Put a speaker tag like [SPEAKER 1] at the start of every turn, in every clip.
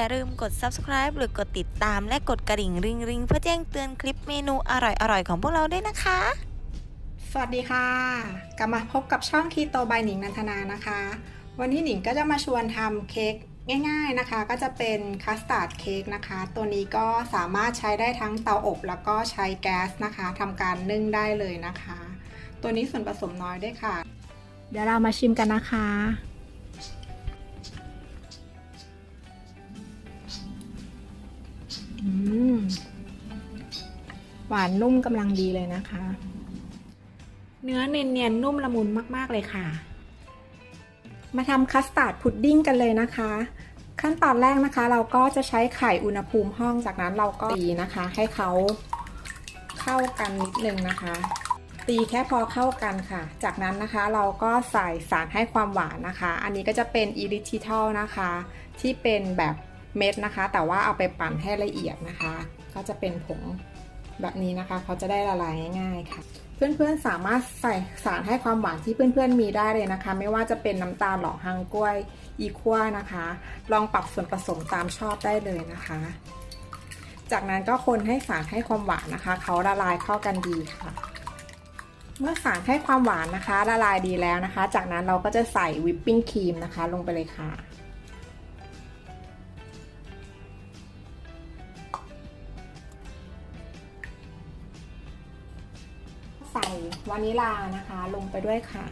[SPEAKER 1] อย่าลืมกด subscribe หรือกดติดตามและกดกระดิ่งริงริงๆเพื่อแจ้งเตือนคลิปเมนูอร่อยๆ ของพวกเราด้วยนะคะ
[SPEAKER 2] สวัสดีค่ะ กลับมาพบกับช่องคีโตบายหนิงนันทนานะคะ วันนี้หนิงก็จะมาชวนทำเค้กง่ายๆนะคะ ก็จะเป็นคัสตาร์ดเค้กนะคะ ตัวนี้ก็สามารถใช้ได้ทั้งเตาอบ แล้วก็ใช้แก๊สนะคะทำการนึ่งได้เลยนะคะ ตัวนี้ส่วนผสมน้อยด้วยค่ะ เดี๋ยวเรามาชิมกันนะคะ หวานนุ่มกำลังดีเลยนะคะ เนื้อเนียนๆนุ่มละมุนมากๆเลยค่ะ มาทำคัสตาร์ดพุดดิ้งกันเลยนะคะ ขั้นตอนแรกนะคะ เราก็จะใช้ไข่อุณหภูมิห้องจากนั้นเราก็ตีนะคะ ให้เขาเข้ากันนิดนึงนะคะ ตีแค่พอเข้ากันค่ะ จากนั้นนะคะเราก็ใส่สารให้ความหวานนะคะ อันนี้ก็จะเป็นอิริทิทัลนะคะ ที่เป็นแบบเม็ดนะคะ แต่ว่าเอาไปปั่นให้ละเอียดนะคะ ก็จะเป็นผง แบบนี้นะคะเขาจะได้ละลายง่ายๆค่ะ เพื่อนๆสามารถใส่สารให้ความหวานที่เพื่อนๆมีได้เลยนะคะ ไม่ว่าจะเป็นน้ำตาลหล่อฮังกล้วยอีคั่วนะคะ ลองปรับส่วนผสมตามชอบได้เลยนะคะ จากนั้นก็คนให้สารให้ความหวานนะคะเขาละลายเข้ากันดีค่ะเมื่อสารให้ความหวานนะคะละลายดีแล้วนะคะ จากนั้นเราก็จะใส่วิปปิ้งครีมนะคะ ลงไปเลยค่ะ ใส่วานิลานะคะ ลงไปด้วยค่ะ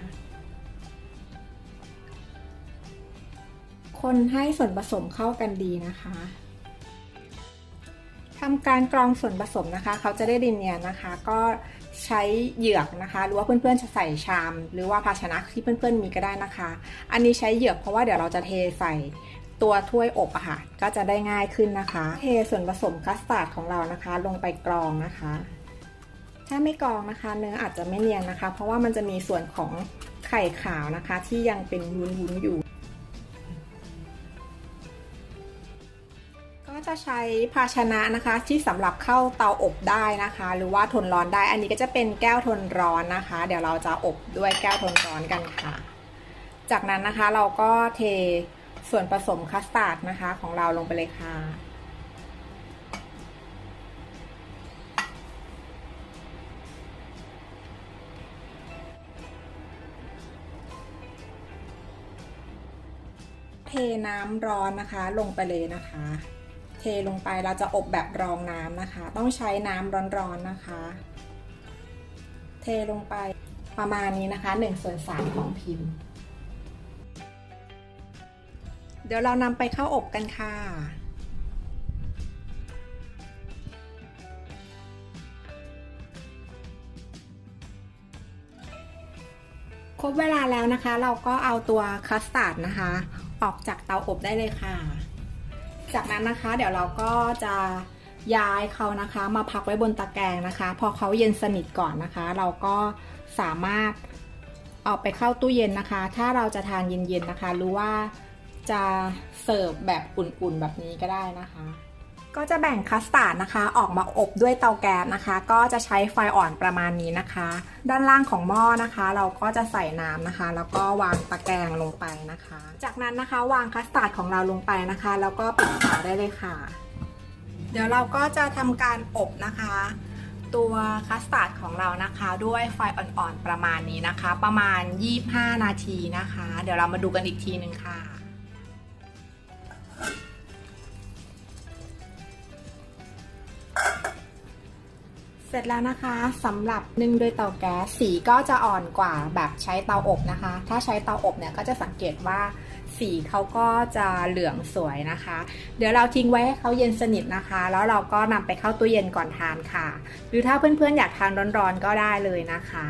[SPEAKER 2] คนให้ส่วนผสมเข้ากันดีนะคะทำการกรองส่วนผสมนะคะ เขาจะได้ดินเนียนนะคะ ก็ใช้เหยือกนะคะ หรือว่าเพื่อนๆจะใส่ชาม หรือว่าภาชนะที่เพื่อนๆมีก็ได้นะคะ อันนี้ใช้เหยือกเพราะว่าเดี๋ยวเราจะเทใส่ตัวถ้วยอบอะค่ะก็จะได้ง่ายขึ้นนะคะ เทส่วนผสมคัสตาร์ดของเรานะคะ ลงไปกรองนะคะ ถ้าไม่กรองนะคะ เนื้ออาจจะไม่เนียนนะคะ เพราะว่ามันจะมีส่วนของไข่ขาวนะคะ ที่ยังเป็นวุ้นๆอยู่ ก็จะใช้ภาชนะนะคะ ที่สำหรับเข้าเตาอบได้นะคะ หรือว่าทนร้อนได้ อันนี้ก็จะเป็นแก้วทนร้อนนะคะ เดี๋ยวเราจะอบด้วยแก้วทนร้อนกันค่ะ จากนั้นนะคะเราก็เทส่วนผสมคัสตาร์ดนะคะของเราลงไปเลยค่ะ เทน้ำร้อนนะคะ ลงไปเลยนะคะ เทลงไปเราจะอบแบบรองน้ำนะคะ ต้องใช้น้ำร้อนๆนะคะ เทลงไปประมาณนี้นะคะ1ส่วน3ของพิมพ์ เดี๋ยวเรานำไปเข้าอบกันค่ะครบเวลาแล้วนะคะ เราก็เอาตัวคัสตาร์ดนะคะ ออกจากเตาอบได้เลยค่ะ จากนั้นนะคะเดี๋ยวเราก็จะย้ายเขานะคะ มาพักไว้บนตะแกรงนะคะ พอเขาเย็นสนิทก่อนนะคะ เราก็สามารถเอาไปเข้าตู้เย็นนะคะ ถ้าเราจะทานเย็นๆนะคะ หรือว่าจะเสิร์ฟแบบอุ่นๆแบบนี้ก็ได้นะคะ ก็จะแบ่งคัสตาร์ดนะคะ ออกมาอบด้วยเตาแก๊สนะคะ ก็จะใช้ไฟอ่อนประมาณนี้นะคะ ด้านล่างของหม้อนะคะ เราก็จะใส่น้ำนะคะ แล้วก็วางตะแกรงลงไปนะคะ จากนั้นนะคะวางคัสตาร์ดของเราลงไปนะคะ แล้วก็ปิดฝาได้เลยค่ะ เดี๋ยวเราก็จะทำการอบนะคะ ตัวคัสตาร์ดของเรานะคะ ด้วยไฟอ่อนๆประมาณนี้นะคะ ประมาณ 25 นาทีนะคะ เดี๋ยวเรามาดูกันอีกทีหนึ่งค่ะ เสร็จแล้วนะคะสำหรับนึ่งด้วยเตาแก๊สสีก็จะอ่อนกว่าแบบใช้เตาอบนะคะ ถ้าใช้เตาอบเนี่ยก็จะสังเกตว่าสีเขาก็จะเหลืองสวยนะคะ เดี๋ยวเราทิ้งไว้ให้เขาเย็นสนิทนะคะ แล้วเราก็นำไปเข้าตู้เย็นก่อนทานค่ะ หรือถ้าเพื่อนๆอยากทานร้อนๆก็ได้เลยนะคะ